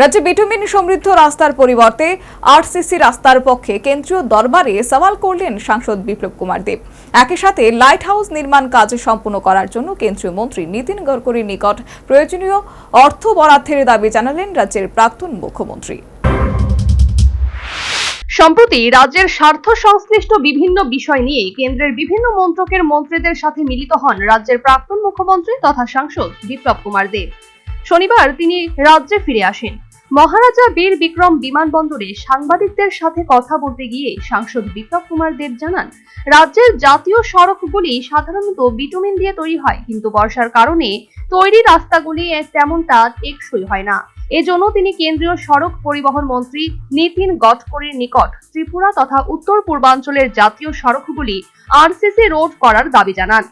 রাজ্যে বিটুমিন সমৃদ্ধ রাস্তার পরিবর্তে আরসিসি রাস্তার পক্ষে কেন্দ্রীয় দরবারে সওয়াল করলেন সাংসদ বিপ্লব কুমার দেব। একই সাথে লাইট হাউস নির্মাণ কাজ সম্পূর্ণ করার জন্য কেন্দ্রীয় মন্ত্রী নীতিন গডকরির নিকট প্রয়োজনীয় অর্থ বরাদ্দের দাবি জানালেন রাজ্যের প্রাক্তন মুখ্যমন্ত্রী। সম্প্রতি রাজ্যের স্বার্থ সংশ্লিষ্ট বিভিন্ন বিষয় নিয়ে কেন্দ্রের বিভিন্ন মন্ত্রকের মন্ত্রীদের সাথে মিলিত হন রাজ্যের প্রাক্তন মুখ্যমন্ত্রী তথা সাংসদ বিপ্লব কুমার দেব। শনিবার তিনি রাজ্যে ফিরে আসেন। মহারাজা বীর বিক্রম বিমানবন্দরে সাংবাদিকদের সাথে কথা বলতে গিয়ে সাংসদ বিপ্লব কুমার দেব জানান, রাজ্যের জাতীয় সড়কগুলি সাধারণত বিটুমিন দিয়ে তৈরি হয়, কিন্তু বর্ষার কারণে তৈরি রাস্তাগুলি তেমনটা টেকসই হয় না। এজন্য তিনি কেন্দ্রীয় সড়ক পরিবহন মন্ত্রী নীতিন গডকরির নিকট ত্রিপুরা তথা উত্তর পূর্বাঞ্চলের জাতীয় সড়কগুলি আরসিসি রোড করার দাবি জানান।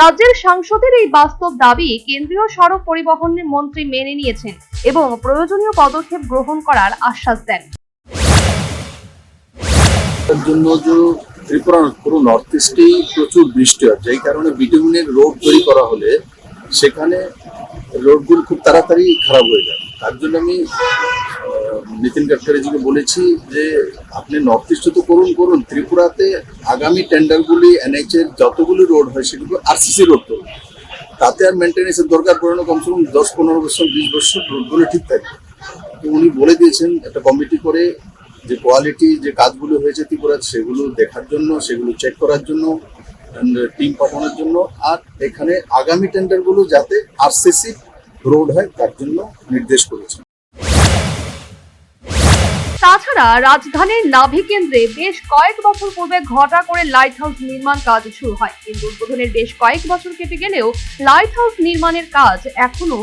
রাজ্যের সাংসদের এই বাস্তব দাবি কেন্দ্রীয় সড়ক পরিবহন মন্ত্রী মেনে নিয়েছেন এবং প্রয়োজনীয় পদক্ষেপ গ্রহণ করার আশ্বাস দেন। জন্য ত্রিপুরা পুরো নর্থ ইস্টেই প্রচুর বৃষ্টি হয়, যেই কারণে ভিটামিনের রোড তৈরি করা হলে সেখানে রোডগুলো খুব তাড়াতাড়ি খারাপ হয়ে যায়। তার জন্য আমি নীতিন গাডকারিজিকে বলেছি যে আপনি নর্থ ইস্টে তো করুন করুন। ত্রিপুরাতে আগামী টেন্ডারগুলি এনএইচ এর যতগুলি রোড হয় সেগুলো আরসিসি রোড করুন। তাতে আর মেনটেন্যান্সের দরকার পড়ে না, কমসে কম দশ, পনেরো বছর, বিশ বছর রোডগুলো ঠিক থাকবে। তো উনি বলে দিয়েছেন একটা কমিটি করে যে কোয়ালিটি যে কাজগুলো হয়েছে ত্রিপুরা সেগুলো দেখার জন্য, সেগুলো চেক করার জন্য টিম পাঠানোর জন্য। আর এখানে আগামী টেন্ডারগুলো যাতে আরসিসি রোড হয়, তার জন্য নির্দেশ করেছেন। তাছাড়া রাজধানীর নাভি কেন্দ্রে বেশ কয়েক বছর পূর্বে ঘটা করে লাইট হাউস নির্মাণ কাজ শুরু হয়। কিন্তু উদ্বোধনের বেশ কয়েক বছর কেটে গেলেও লাইট হাউস নির্মাণের কাজ এখনও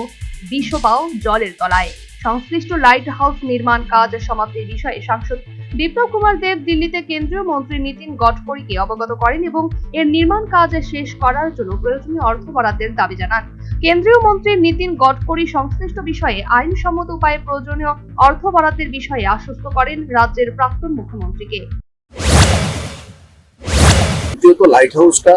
বিশ্বপাও জলের তলায়। সংশ্লিষ্ট লাইট হাউস নির্মাণ কাজ সমাপ্তির বিষয়ে সাংসদ বিপ্লব কুমার দেব দিল্লিতে কেন্দ্রীয় মন্ত্রী নীতিন গডকরিকে অবগত করেন এবং এর নির্মাণ কাজ শেষ করার জন্য প্রয়োজনীয় অর্থ বরাদ্দের দাবি জানান। কেন্দ্রীয় মন্ত্রী নীতিন গডকরি সংশ্লিষ্ট বিষয়ে আইনসম্মত উপায়ে প্রয়োজনীয় অর্থ বরাদ্দের বিষয়ে আশ্বস্ত করেন রাজ্যের প্রাক্তন মুখ্যমন্ত্রীকে। লাইট হাউসটা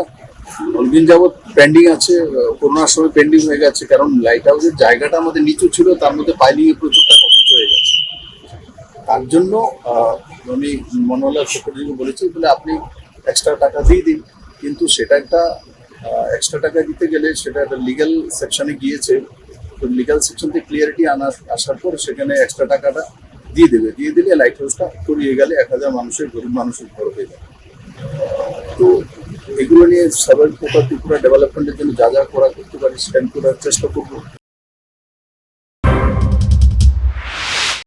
অনেকদিন যাবৎ পেন্ডিং আছে করোনার সময় পেন্ডিং হয়ে গেছে, কারণ লাইট হাউসের জায়গাটা আমাদের নিচু ছিল, তার মধ্যে পাইলিং এ প্রচুর টাকা হয়ে গেছে। তার জন্য আমি মনোহরলাল সেক্রেটারিকে বলেছি, বলে আপনি এক্সট্রা টাকা দিয়ে দিন, কিন্তু সেটা একটা এক্সট্রা টাকা দিতে গেলে সেটা একটা লিগ্যাল সেকশনে গিয়েছে। তো লিগ্যাল সেকশন থেকে ক্লিয়ারিটি আনার আসার পর সেখানে এক্সট্রা টাকাটা দিয়ে দেবে। দিয়ে দিলে লাইট হাউসটা করিয়ে গেলে এক হাজার মানুষের, গরিব মানুষের ঘর হয়ে যাবে। তো এগুলো নিয়ে সবাই ত্রিপুরা ডেভেলপমেন্টের জন্য যা যা করা করতে পারি সেটা আমি করার চেষ্টা করব।